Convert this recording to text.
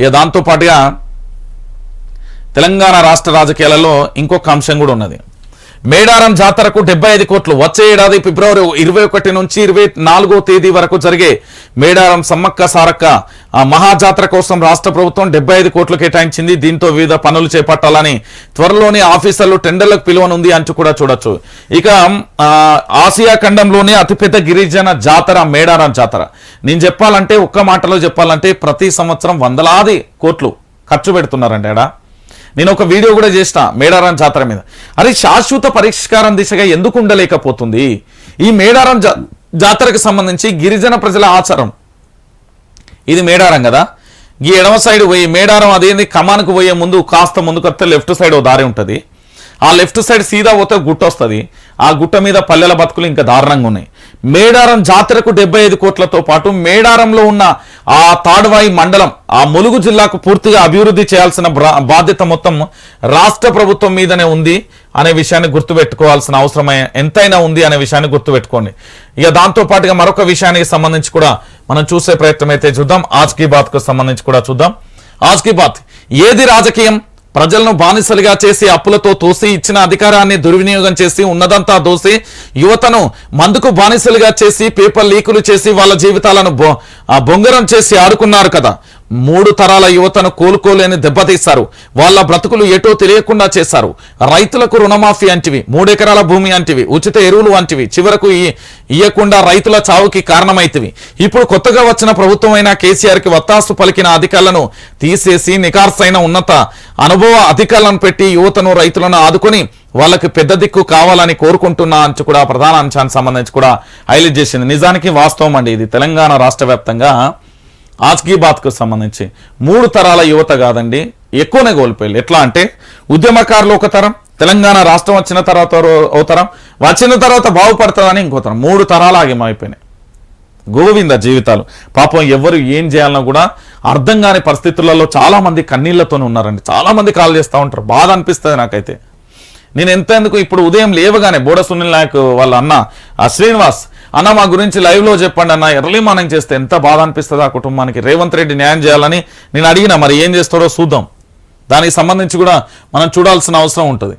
ఇక దాంతోపాటుగా తెలంగాణ రాష్ట్ర రాజకీయాలలో ఇంకొక అంశం కూడా ఉన్నది. మేడారం జాతరకు డెబ్బై ఐదు కోట్లు. వచ్చే ఏడాది ఫిబ్రవరి ఇరవై ఒకటి నుంచి ఇరవై నాలుగో తేదీ వరకు జరిగే మేడారం సమ్మక్క సారక్క ఆ మహాజాతర కోసం రాష్ట్ర ప్రభుత్వం డెబ్బై ఐదు కోట్లు కేటాయించింది. దీంతో వివిధ పనులు చేపట్టాలని త్వరలోనే ఆఫీసర్లు టెండర్లకు పిలువనుంది అంటూ కూడా చూడొచ్చు. ఇక ఆసియా ఖండంలోనే అతిపెద్ద గిరిజన జాతర మేడారం జాతర. నేను చెప్పాలంటే ఒక్క మాటలో చెప్పాలంటే ప్రతి సంవత్సరం వందలాది కోట్లు ఖర్చు పెడుతున్నారండి ఆడ. నేను ఒక వీడియో కూడా చేసిన మేడారం జాతర మీద. అరే శాశ్వత పరిష్కారం దిశగా ఎందుకు ఉండలేకపోతుంది? ఈ మేడారం జాతరకు సంబంధించి గిరిజన ప్రజల ఆచారం. ఇది మేడారం కదా? ఈ ఎడమ సైడ్ పోయి మేడారం అదేంది? కమానికి పోయే ముందు కాస్త ముందుకు వస్తే లెఫ్ట్ సైడ్ ఓ దారి ఉంటుంది. ఆ లెఫ్ట్ సైడ్ సీదా పోతే గుట్ట వస్తుంది ఆ గుట్ట మీద పల్లెల బతుకులు ఇంకా దారుణంగా ఉన్నాయి. మేడారం జాతరకు డెబ్బై ఐదు కోట్లతో పాటు మేడారంలో ఉన్న ఆ తాడువాయి మండలం ఆ ములుగు జిల్లాకు పూర్తిగా అభివృద్ధి చేయాల్సిన బ్రా- బాధ్యత మొత్తం రాష్ట్ర ప్రభుత్వం మీదనే ఉంది అనే విషయాన్ని గుర్తుపెట్టుకోవాల్సిన అవసరం ఎంతైనా ఉంది అనే విషయాన్ని గుర్తుపెట్టుకోండి. ఇక దాంతో పాటుగా మరొక విషయానికి సంబంధించి కూడా మనం చూసే ప్రయత్నం అయితే చూద్దాం. ఆజ్ కీ బాత్కు సంబంధించి కూడా చూద్దాం. ఆజ్ కీ బాత్ ఏది రాజకీయం? ప్రజలను బానిసలుగా చేసి అప్పులతో తోసి ఇచ్చిన అధికారాన్ని దుర్వినియోగం చేసి ఉన్నదంతా దోసి యువతను మందుకు బానిసలుగా చేసి పేపర్ లీకులు చేసి వాళ్ళ జీవితాలను ఆ బొంగరం చేసి ఆడుకున్నారు కదా. మూడు తరాల యువతను కోలుకోలేని దెబ్బతీశారు. వాళ్ళ బ్రతుకులు ఎటో తెలియకుండా చేశారు. రైతులకు రుణమాఫీ అంటివి మూడెకరాల భూమి అంటివి ఉచిత ఎరువులు వంటివి చివరకు ఇయ్యకుండా రైతుల చావుకి కారణమైతివి. ఇప్పుడు కొత్తగా వచ్చిన ప్రభుత్వమైన కేసీఆర్ కేసీఆర్కి వత్తాసు పలికిన అధికారులను తీసేసి నికార్సైన ఉన్నత అనుభవ అధికారులను పెట్టి యువతను రైతులను ఆదుకొని వాళ్ళకి పెద్ద దిక్కు కావాలని కోరుకుంటున్నా అంచు కూడా ప్రధాన అంశానికి సంబంధించి కూడా హైలైట్ చేసింది. నిజానికి వాస్తవం అండి ఇది. తెలంగాణ రాష్ట్ర వ్యాప్తంగా ఆజ్కీ బాత్కు సంబంధించి మూడు తరాల యువత కాదండి ఎక్కువనే కోల్పోయారు ఎట్లా అంటే ఉద్యమకారులు ఒక తరం తెలంగాణ రాష్ట్రం వచ్చిన తర్వాత ఓ తరం వచ్చిన తర్వాత బాగుపడతారని ఇంకో తరం. మూడు తరాలు ఆగిమైపోయినాయి గోవింద జీవితాలు. పాపం ఎవరు ఏం చేయాలన్నా కూడా అర్థం కాని పరిస్థితులలో చాలా మంది కన్నీళ్ళతోనే ఉన్నారండి. చాలా మంది కాల్ చేస్తూ ఉంటారు. బాధ అనిపిస్తుంది నాకైతే. నేను ఎంతెందుకు ఇప్పుడు ఉదయం లేవగానే బోడ సునీల్ నాయక్ వాళ్ళ అన్న ఆ శ్రీనివాస్ అన్న మా గురించి లైవ్లో చెప్పండి అన్న. ఎర్లీ మార్నింగ్ చేస్తే ఎంత బాధ అనిపిస్తుంది ఆ కుటుంబానికి? రేవంత్ రెడ్డి న్యాయం చేయాలని నేను అడిగిన మరి ఏం చేస్తాడో చూద్దాం. దానికి సంబంధించి కూడా మనం చూడాల్సిన అవసరం ఉంటుంది.